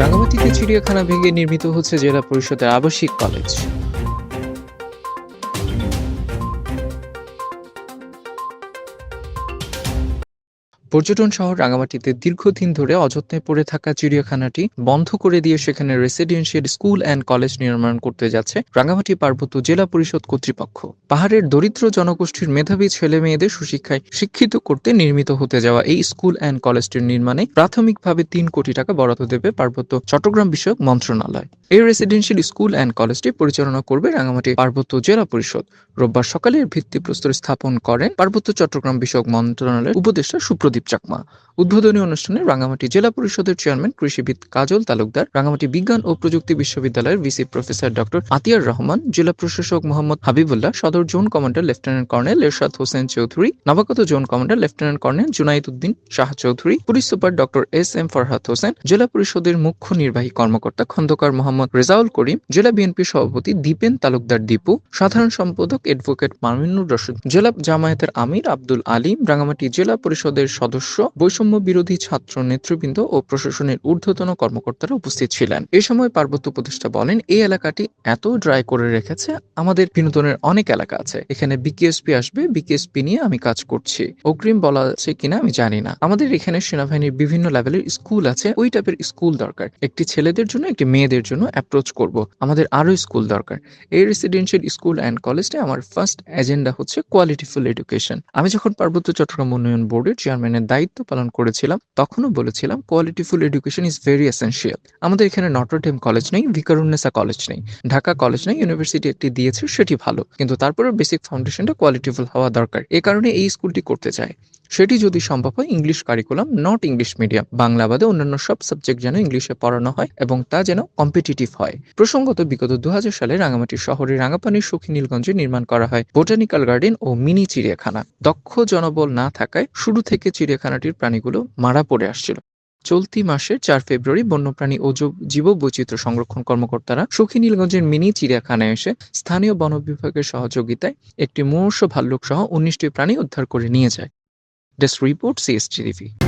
রাঙামাটিতে চিড়িয়াখানা ভেঙে নির্মিত হচ্ছে জেলা পরিষদের আবাসিক কলেজ। পর্যটন শহর রাঙামাটিতে দীর্ঘদিন ধরে অযত্নে পড়ে থাকা চিড়িয়াখানাটি বন্ধ করে দিয়ে সেখানে রেসিডেন্সিয়াল স্কুল অ্যান্ড কলেজ নির্মাণ করতে যাচ্ছে রাঙামাটি পার্বত্য জেলা পরিষদ কর্তৃপক্ষ। পাহাড়ের দরিদ্র জনগোষ্ঠীর মেধাবী ছেলে মেয়েদের সুশিক্ষায় শিক্ষিত করতে নির্মিত হতে যাওয়া এই স্কুল অ্যান্ড কলেজটির নির্মাণে প্রাথমিকভাবে তিন কোটি টাকা বরাদ্দ দেবে পার্বত্য চট্টগ্রাম বিষয়ক মন্ত্রণালয়। এই রেসিডেন্সিয়াল স্কুল অ্যান্ড কলেজটি পরিচালনা করবে রাঙামাটি পার্বত্য জেলা পরিষদ। রোববার সকালে ভিত্তিপ্রস্তর স্থাপন করেন পার্বত্য চট্টগ্রাম বিষয়ক মন্ত্রণালয়ের উপদেষ্টা সুপ্রদীপ চাকমা। উদ্বোধনী অনুষ্ঠানে রাঙামাটি জেলা পরিষদের চেয়ারম্যান কৃষিবিদ কাজল তালুকদার রাঙামাটি বিজ্ঞান ও প্রযুক্তি বিশ্ববিদ্যালয়ের VC professor doctor Atiar Rahman, জেলা প্রশাসক মোহাম্মদ হাবিবুল্লাহ, সদর zone commander lieutenant colonel Ershad Hossain Chowdhury, নবাগত zone commander lieutenant colonel Junaid Uddin Shah Chowdhury, police super doctor S M Farhad Hossain, জেলা পরিষদের মুখ্য নির্বাহী কর্মকর্তা খন্দকার মোহাম্মদ রেজাউল করিম, জেলা বিএনপি সভাপতি দীপেন তালুকদার দীপু, সাধারণ সম্পাদক অ্যাডভোকেট মামিনুর রশিদ, জেলা জামায়াতের আমির আব্দুল আলিম রাঙামাটি জেলা পরিষদের সদস্য, বৈষম্য বিরোধী ছাত্র নেতৃবৃন্দ ও প্রশাসনের ঊর্ধ্বতন কর্মকর্তারা উপস্থিত ছিলেন। এ সময় পার্বত্য উপদেষ্টা বলেন, এই এলাকাটি এত ড্রাই করে রেখেছে, আমাদের বিনোদনের অনেক এলাকা আছে। এখানে বিকেএসপি আসবে, বিকেএসপি নিয়ে আমি কাজ করছি। অগ্রিম বলা আছে কিনা আমি জানি না। আমাদের এখানে সেনাবাহিনীর বিভিন্ন লেভেলের স্কুল আছে, ওই টাইপের স্কুল দরকার। একটি ছেলেদের জন্য, একটি মেয়েদের জন্য অ্যাপ্রোচ করব। আমাদের আরও স্কুল দরকার। এই রেসিডেন্সিয়াল স্কুল অ্যান্ড কলেজটা আমার ফার্স্ট এজেন্ডা হচ্ছে কোয়ালিটিফুল এডুকেশন আমি যখন পার্বত্য চট্টগ্রাম উন্নয়ন বোর্ডের চেয়ারম্যানের দায়িত্ব পালন করেছিলাম, তখনও বলেছিলাম qualityful education is very essential আমাদের এখানে নটরডেম কলেজ নেই ভিকারুন্নেসা কলেজ নেই। ঢাকা কলেজ নেই ইউনিভার্সিটি একটি দিয়েছে, সেটি ভালো। কিন্তু তারপরে বেসিক ফাউন্ডেশনটা কোয়ালিটিফুল হওয়া দরকার। এ কারণে এই স্কুলটি করতে চায় সেটি যদি সম্ভব হয় English curriculum not English medium Bangla বাদে অন্যান্য সব সাবজেক্ট যেন ইংলিশে পড়ানো হয় এবং তা যেন কম্পিটিটিভ হয়। প্রসঙ্গত, বিগত দু হাজার সালে রাঙামাটি শহরে রাঙাপানির সখী নীলগঞ্জে নির্মাণ করা হয় বোটানিক্যাল গার্ডেন ও মিনি চিড়িয়াখানা। দক্ষ জনবল না থাকায় শুরু থেকে চিড়িয়াখানাটির প্রাণীগুলো মারা পড়ে আসছিল। চলতি মাসের চার ফেব্রুয়ারি বন্যপ্রাণী ও জীব বৈচিত্র্য সংরক্ষণ কর্মকর্তারা সখী নীলগঞ্জের মিনি চিড়িয়াখানায় এসে স্থানীয় বন বিভাগের সহযোগিতায় একটি মুমূর্ষ ভাল্লুক সহ উনিশটি প্রাণী উদ্ধার করে নিয়ে যায়। just reboot CSGDB.